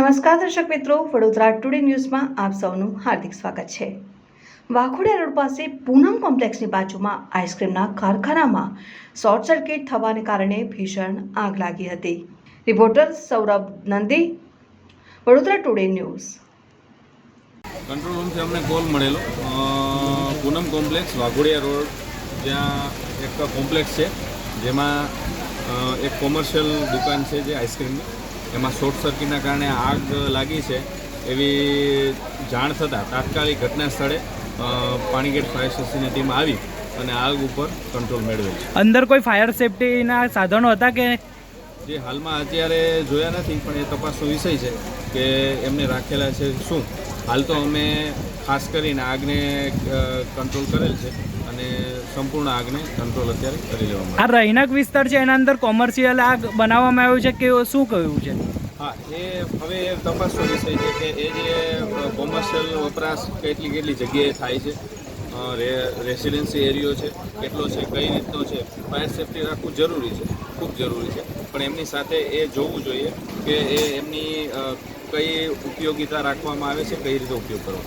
નમસ્કાર દર્શક મિત્રો, વડોદરા ટુડે ન્યૂઝમાં આપ સૌનું હાર્દિક સ્વાગત છે. વાઘોડિયા રોડ પાસે પૂનમ કોમ્પ્લેક્સની બાજુમાં આઈસ્ક્રીમના કારખાનામાં શોર્ટ સર્કિટ થવાને કારણે ભીષણ આગ લાગી હતી. Reporter Saurabh Nandi, Vadodara today news control રૂમથી અમને કોલ મળેલો. પૂનમ કોમ્પ્લેક્સ, વાઘોડિયા રોડ, જ્યાં એક કોમ્પ્લેક્સ છે, જેમાં એક કોમર્શિયલ દુકાન છે જે આઈસ્ક્રીમની. એમાં શોર્ટ સર્કિટના કારણે આગ લાગી છે. એવી જાણ થતાં તાત્કાલિક ઘટના સ્થળે પાણીગેટ ફાયર સ્ટેશનની ટીમ આવી અને આગ ઉપર કંટ્રોલ મેળવેલ છે. અંદર કોઈ ફાયર સેફટીના સાધનો હતા કે? જે હાલમાં અત્યારે જોયા નથી પણ એ તપાસનો વિષય છે કે એમને રાખેલા છે શું. હાલ તો અમે ખાસ કરીને આગને કંટ્રોલ કરેલ છે અને સંપૂર્ણ આગને કંટ્રોલ અત્યારે કરી લેવામાં આ રહેણાંક વિસ્તાર છે એના અંદર કોમર્શિયલ આગ બનાવવામાં આવ્યું છે કે શું કહ્યું છે? હા એ હવે તપાસનો વિષય છે કે એ જે કોમર્શિયલ વપરાશ કેટલી કેટલી જગ્યાએ થાય છે રેસિડેન્સી એરિયો છે કેટલો છે કઈ રીતનો છે ફાયર સેફ્ટી રાખવું જરૂરી છે ખૂબ જરૂરી છે. પણ એમની સાથે એ જોવું જોઈએ કે એ એમની કઈ ઉપયોગિતા રાખવામાં આવે છે કઈ રીતે ઉપયોગ કરવો